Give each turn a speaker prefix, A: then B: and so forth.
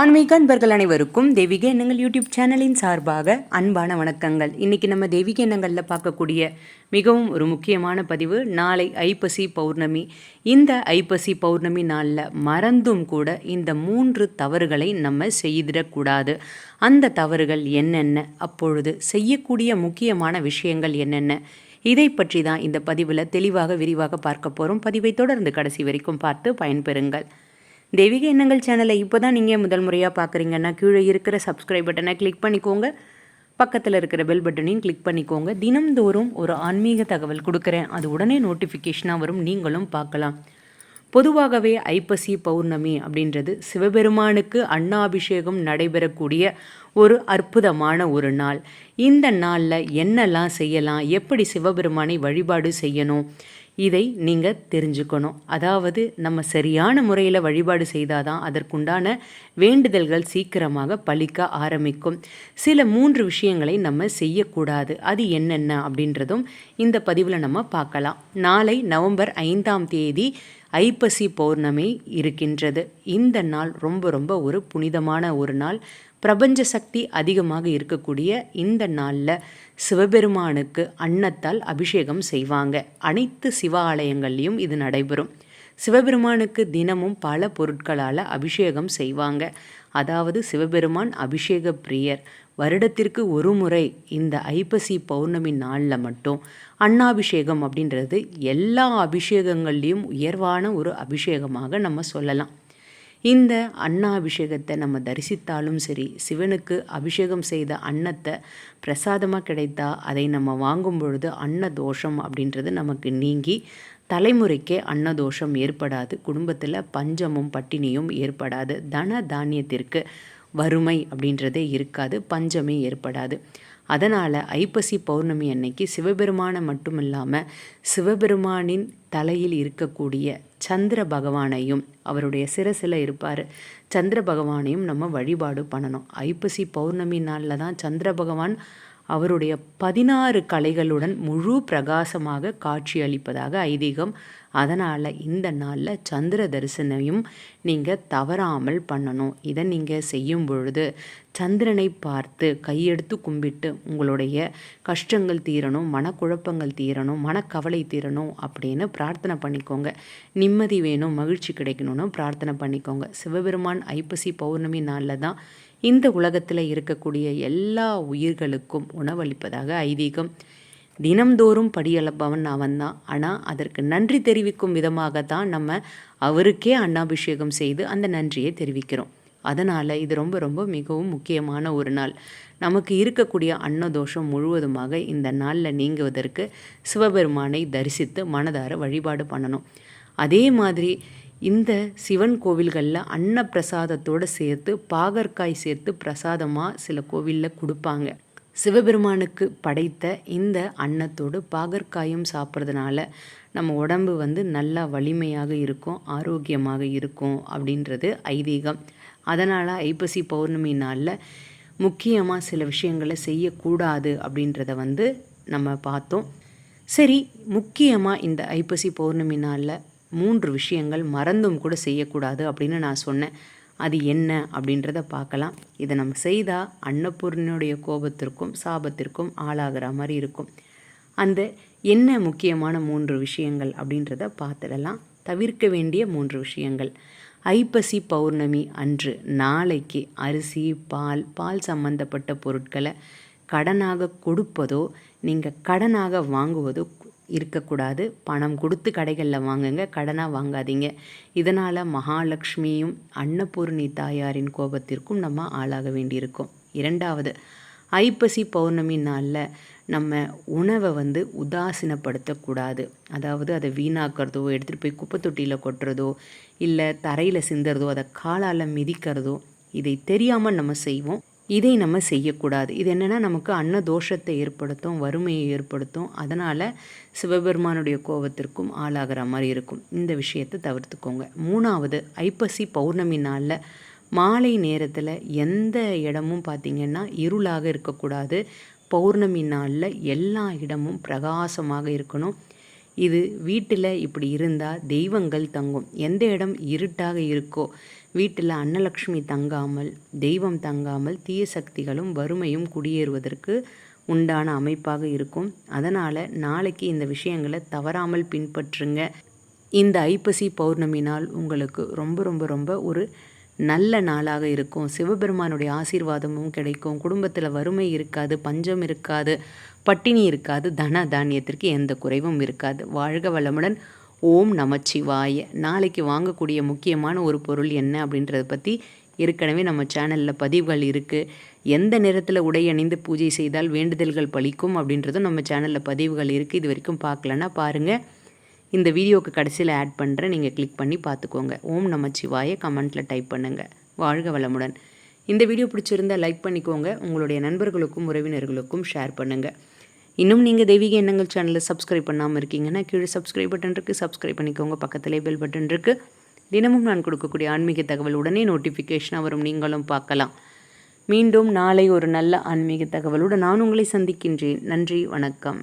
A: ஆன்மீக அன்பர்கள் அனைவருக்கும் தெய்வீக எண்ணங்கள் யூடியூப் சேனலின் சார்பாக அன்பான வணக்கங்கள். இன்றைக்கி நம்ம தெய்வீக எண்ணங்களில் பார்க்கக்கூடிய மிகவும் ஒரு முக்கியமான பதிவு நாளை ஐப்பசி பௌர்ணமி. இந்த ஐப்பசி பௌர்ணமி நாளில் மறந்தும் கூட இந்த மூன்று தவறுகளை நம்ம செய்திடக்கூடாது. அந்த தவறுகள் என்னென்ன அப்பொழுது செய்யக்கூடிய முக்கியமான விஷயங்கள் என்னென்ன இதை பற்றி தான் இந்த பதிவில் தெளிவாக விரிவாக பார்க்க போகிறோம் பதிவை தொடர்ந்து கடைசி வரைக்கும் பார்த்து பயன்பெறுங்கள். தெய்வீக எண்ணங்கள் சேனலை இப்போ தான் நீங்கள் முதல் முறையாக பார்க்குறீங்கன்னா கீழே இருக்கிற சப்ஸ்கிரைப் பட்டனை கிளிக் பண்ணிக்கோங்க. பக்கத்தில் இருக்கிற பெல் பட்டனையும் கிளிக் பண்ணிக்கோங்க. தினம்தோறும் ஒரு ஆன்மீக தகவல் கொடுக்குறேன். அது உடனே நோட்டிஃபிகேஷனாக வரும். நீங்களும் பார்க்கலாம். பொதுவாகவே ஐப்பசி பௌர்ணமி அப்படின்றது சிவபெருமானுக்கு அன்னாபிஷேகம் நடைபெறக்கூடிய ஒரு அற்புதமான ஒரு நாள். இந்த நாளில் என்னெல்லாம் செய்யலாம்? எப்படி சிவபெருமானை வழிபாடு செய்யணும்? இதை நீங்கள் தெரிஞ்சுக்கணும். அதாவது நம்ம சரியான முறையில் வழிபாடு செய்தால் தான் அதற்குண்டான வேண்டுதல்கள் சீக்கிரமாக பழிக்க ஆரம்பிக்கும். சில மூன்று விஷயங்களை நம்ம செய்யக்கூடாது. அது என்னென்ன அப்படின்றதும் இந்த பதிவில் நம்ம பார்க்கலாம். நாளை நவம்பர் ஐந்தாம் தேதி ஐப்பசி பௌர்ணமி இருக்கின்றது. இந்த நாள் ரொம்ப ரொம்ப ஒரு புனிதமான ஒரு நாள். பிரபஞ்ச சக்தி அதிகமாக இருக்கக்கூடிய இந்த நாளில் சிவபெருமானுக்கு அன்னத்தால் அபிஷேகம் செய்வாங்க. அனைத்து சிவ ஆலயங்கள்லேயும் இது நடைபெறும். சிவபெருமானுக்கு தினமும் பல பொருட்களால் அபிஷேகம் செய்வாங்க. அதாவது சிவபெருமான் அபிஷேக பிரியர். வருடத்திற்கு ஒரு முறை இந்த ஐப்பசி பௌர்ணமி நாளில் மட்டும் அன்னாபிஷேகம் அப்படின்றது எல்லா அபிஷேகங்கள்லேயும் உயர்வான ஒரு அபிஷேகமாக நம்ம சொல்லலாம். இந்த அன்னாபிஷேகத்தை நம்ம தரிசித்தாலும் சரி சிவனுக்கு அபிஷேகம் செய்த அன்னத்தை பிரசாதமாக கிடைத்தா அதை நம்ம வாங்கும் பொழுது அன்ன தோஷம் அப்படின்றது நமக்கு நீங்கி தலைமுறைக்கே அன்னதோஷம் ஏற்படாது. குடும்பத்தில் பஞ்சமும் பட்டினியும் ஏற்படாது. தன தானியத்திற்கு வறுமை அப்படின்றதே இருக்காது. பஞ்சமே ஏற்படாது. அதனால் ஐப்பசி பௌர்ணமி அன்னைக்கு சிவபெருமானை மட்டும் இல்லாமல் சிவபெருமானின் தலையில் இருக்கக்கூடிய சந்திர பகவானையும் அவருடைய சிரசில் இருப்பார் சந்திர பகவானையும் நம்ம வழிபாடு பண்ணணும். ஐப்பசி பௌர்ணமி நாளில் தான் சந்திர பகவான் அவருடைய பதினாறு கலைகளுடன் முழு பிரகாசமாக காட்சியளிப்பதாக ஐதீகம் அதனால் இந்த நாளில் சந்திர தரிசனையும் நீங்கள் தவறாமல் பண்ணணும். இதை நீங்கள் செய்யும் பொழுது சந்திரனை பார்த்து கையெடுத்து கும்பிட்டு உங்களுடைய கஷ்டங்கள் தீரணும் மனக்குழப்பங்கள் தீரணும் மனக்கவலை தீரணும் அப்படின்னு பிரார்த்தனை பண்ணிக்கோங்க. நிம்மதி வேணும் மகிழ்ச்சி கிடைக்கணும்னு பிரார்த்தனை பண்ணிக்கோங்க. சிவபெருமான் ஐப்பசி பௌர்ணமி நாளில் தான் இந்த உலகத்தில் இருக்கக்கூடிய எல்லா உயிர்களுக்கும் உணவளிப்பதாக ஐதீகம். தினம்தோறும் படியளப்பவன் அவன் தான் ஆனால் அதற்கு நன்றி தெரிவிக்கும் விதமாக தான் நம்ம அவருக்கே அன்னாபிஷேகம் செய்து அந்த நன்றியை தெரிவிக்கிறோம். அதனால் இது ரொம்ப ரொம்ப மிகவும் முக்கியமான ஒரு நாள். நமக்கு இருக்கக்கூடிய அன்னதோஷம் முழுவதுமாக இந்த நாளில் நீங்குவதற்கு சிவபெருமானை தரிசித்து மனதார வழிபாடு பண்ணணும். அதே மாதிரி இந்த சிவன் கோவில்களில் அன்னப்பிரசாதத்தோடு சேர்த்து பாகற்காய் சேர்த்து பிரசாதமாக சில கோவிலில் கொடுப்பாங்க. சிவபெருமானுக்கு படைத்த இந்த அன்னத்தோடு பாகற்காயும் சாப்பிட்றதுனால நம்ம உடம்பு வந்து நல்லா வலிமையாக இருக்கும் ஆரோக்கியமாக இருக்கும் அப்படின்றது ஐதீகம். அதனால் ஐப்பசி பௌர்ணமி நாளில் முக்கியமாக சில விஷயங்களை செய்யக்கூடாது அப்படின்றத வந்து நம்ம பார்த்தோம். சரி முக்கியமாக இந்த ஐப்பசி பௌர்ணமி நாளில் மூன்று விஷயங்கள் மறந்தும் கூட செய்யக்கூடாது அப்படின்னு நான் சொன்னேன். அது என்ன அப்படின்றத பார்க்கலாம். இதை நம்ம செய்தால் அன்னபூர்ணியுடைய கோபத்திற்கும் சாபத்திற்கும் ஆளாகிற மாதிரி இருக்கும். அந்த என்ன முக்கியமான மூன்று விஷயங்கள் அப்படின்றத பார்த்துடலாம். தவிர்க்க வேண்டிய மூன்று விஷயங்கள். ஐப்பசி பௌர்ணமி அன்று நாளைக்கு அரிசி பால் பால் சம்பந்தப்பட்ட பொருட்களை கடனாக கொடுப்பதோ நீங்கள் கடனாக வாங்குவதோ இருக்கக்கூடாது. பணம் கொடுத்து கடைகளில் வாங்குங்க கடனாக வாங்காதீங்க. இதனால் மகாலட்சுமியும் அன்னபூர்ணி தாயாரின் கோபத்திற்கும் நம்ம ஆளாக வேண்டியிருக்கும். இரண்டாவது ஐப்பசி பௌர்ணமி நாளில் நம்ம உணவை வந்து உதாசீனப்படுத்தக்கூடாது. அதாவது அதை வீணாக்கிறதோ எடுத்துகிட்டு போய் குப்பை தொட்டியில் கொட்டுறதோ இல்லை தரையில் சிந்துறதோ அதை காலால் மிதிக்கிறதோ இதை தெரியாமல் நம்ம செய்வோம். இதை நம்ம செய்யக்கூடாது. இது என்னென்னா நமக்கு அன்ன தோஷத்தை ஏற்படுத்தும் வறுமையை ஏற்படுத்தும். அதனால் சிவபெருமானுடைய கோபத்திற்கும் ஆளாகிற மாதிரி இருக்கும். இந்த விஷயத்தை தவிர்த்துக்கோங்க. மூணாவது ஐப்பசி பௌர்ணமி நாளில் மாலை நேரத்தில் எந்த இடமும் பார்த்திங்கன்னா இருளாக இருக்கக்கூடாது. பௌர்ணமி நாளில் எல்லா இடமும் பிரகாசமாக இருக்கணும். இது வீட்டில் இப்படி இருந்தால் தெய்வங்கள் தங்கும். எந்த இடம் இருட்டாக இருக்கோ வீட்டில் அன்னலக்ஷ்மி தங்காமல் தெய்வம் தங்காமல் தீய சக்திகளும் வறுமையும் குடியேறுவதற்கு உண்டான அமைப்பாக இருக்கும். அதனால் நாளைக்கு இந்த விஷயங்களை தவறாமல் பின்பற்றுங்க. இந்த ஐப்பசி பௌர்ணமி நாள் உங்களுக்கு ரொம்ப ரொம்ப ரொம்ப ஒரு நல்ல நாளாக இருக்கும். சிவபெருமானுடைய ஆசீர்வாதமும் கிடைக்கும். குடும்பத்தில் வறுமை இருக்காது பஞ்சம் இருக்காது பட்டினி இருக்காது தன தானியத்திற்கு எந்த குறைவும் இருக்காது. வாழ்க வளமுடன். ஓம் நமச்சிவாய. நாளைக்கு வாங்கக்கூடிய முக்கியமான ஒரு பொருள் என்ன அப்படின்றத பற்றி ஏற்கனவே நம்ம சேனலில் பதிவுகள் இருக்குது எந்த நேரத்தில் உடை அணிந்து பூஜை செய்தால் வேண்டுதல்கள் பலிக்கும் அப்படின்றதும் நம்ம சேனலில் பதிவுகள் இருக்குது இது வரைக்கும் பார்க்கலன்னா பாருங்கள் இந்த வீடியோவுக்கு கடைசியில் ஆட் பண்ணுறேன் நீங்கள் கிளிக் பண்ணி பார்த்துக்கோங்க. ஓம் நமச்சிவாய கமெண்ட்டில் டைப் பண்ணுங்கள் வாழ்க வளமுடன். இந்த வீடியோ பிடிச்சிருந்தா லைக் பண்ணிக்கோங்க. உங்களுடைய நண்பர்களுக்கும் உறவினர்களுக்கும் ஷேர் பண்ணுங்கள் இன்னும் நீங்கள் தெய்வீக எண்ணங்கள் சேனலை சப்ஸ்கிரைப் பண்ணாமல் இருக்கீங்கன்னா கீழே சப்ஸ்கிரைப் பட்டன் இருக்குது சப்ஸ்கிரைப் பண்ணிக்கோங்க. பக்கத்திலே பெல் பட்டன் இருக்குது தினமும் நான் கொடுக்கக்கூடிய ஆன்மீக தகவல் உடனே நோட்டிஃபிகேஷனாக வரும். நீங்களும் பார்க்கலாம். மீண்டும் நாளை ஒரு நல்ல ஆன்மீக தகவலோடு நான் உங்களை சந்திக்கின்றேன். நன்றி வணக்கம்.